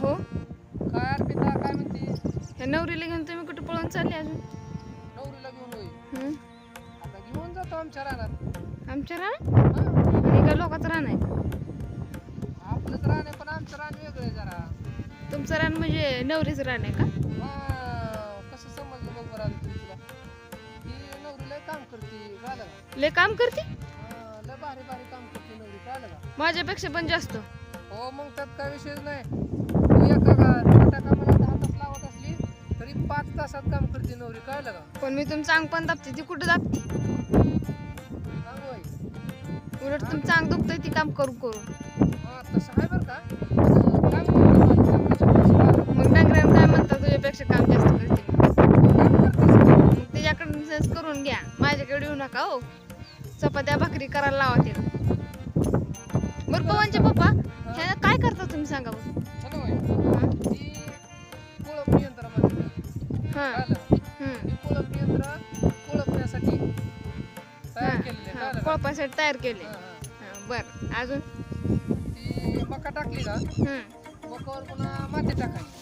हो. काय अर्पिता काय म्हणते? ह्या नवरीला घेऊन तुम्ही कुठे पळून चालले अजून? नवरीला घेऊन होई हं? आता घेऊन जातो आमच्या रानात. आमच्या रान हा. आणि काय लोकांचं रान आहे? आपलंच रान आहे पण आमचं रान वेगळं आहे जरा. तुमचं रान म्हणजे नवरीचं रान आहे का? हा, कसं समजलं बघ बरं तुला ही नवरीला काम करते कळलं का लय काम करते? हा, लय भारी भारी काम करते नवरी कळलं का? माझ्यापेक्षा पण जास्त. हो मग त्यात काय विषयच नाही. एका का छोट्या कामाला दहा तास लावत असली तरी पाच तासात काम करते नवरी. पण मी तुमचं अंग पण दाबते ती कुठं दाबते. उलट तुमचं अंग दुखतंय ती काम करू करू. हा तसं आहे बरं का. अं, काम करते. माझी चांगली शिकवायची. मग डांगऱ्यानं काय म्हणता तुझ्यापेक्षा काम जास्त करते. काम करतेच की. मग त्याच्याकडून सेन्स करून घ्या. माझ्याकडे येऊ नका हो. चपात्या भाकरी करायला लावा तिला. बरं पवनचे पप्पा काय करता तुम्ही सांगा बरं. बाई. कोळप यंत्र म्हणतात. कळलं? कोळप यंत्र कोळपण्यासाठी तयार केलेले कळलं का? कोळपासाठी तयार केले हा, हा. हां बरं अजून ती मका टाकली हं. मकावर पुन्हा माती टाकायची